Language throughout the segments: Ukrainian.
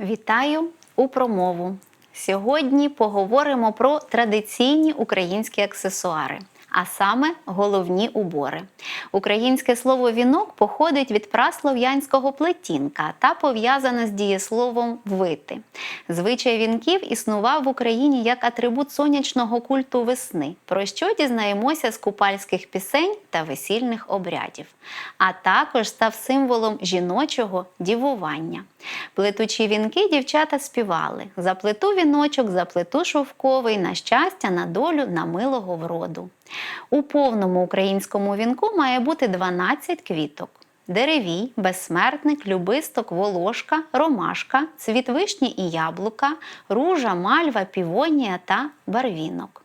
Вітаю у промову. Сьогодні поговоримо про традиційні українські аксесуари, а саме головні убори. Українське слово вінок походить від праслов'янського плетінка та пов'язане з дієсловом вити. Звичай вінків існував в Україні як атрибут сонячного культу весни, про що дізнаємося з купальських пісень та весільних обрядів, а також став символом жіночого дівування. Плетучі вінки дівчата співали: заплету віночок, заплету шовковий, на щастя, на долю, на милого вроду. У повному українському вінку має бути 12 квіток. Деревій, безсмертник, любисток, волошка, ромашка, цвіт вишні і яблука, ружа, мальва, півонія та барвінок.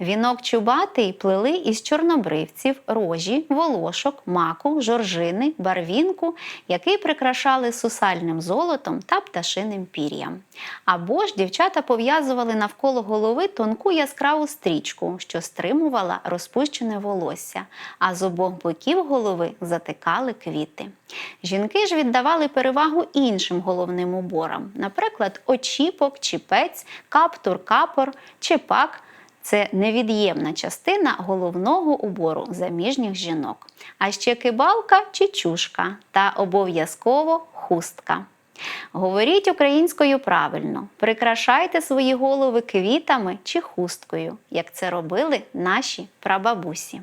Вінок чубатий плели із чорнобривців, рожі, волошок, маку, жоржини, барвінку, який прикрашали сусальним золотом та пташиним пір'ям. Або ж дівчата пов'язували навколо голови тонку яскраву стрічку, що стримувала розпущене волосся, а з обох боків голови затикали квіти. Жінки ж віддавали перевагу іншим головним уборам, наприклад, очіпок, чіпець, каптур, капор, чепак. Це невід'ємна частина головного убору заміжніх жінок. А ще кибалка чи чушка та обов'язково хустка. Говоріть українською правильно, прикрашайте свої голови квітами чи хусткою, як це робили наші прабабусі.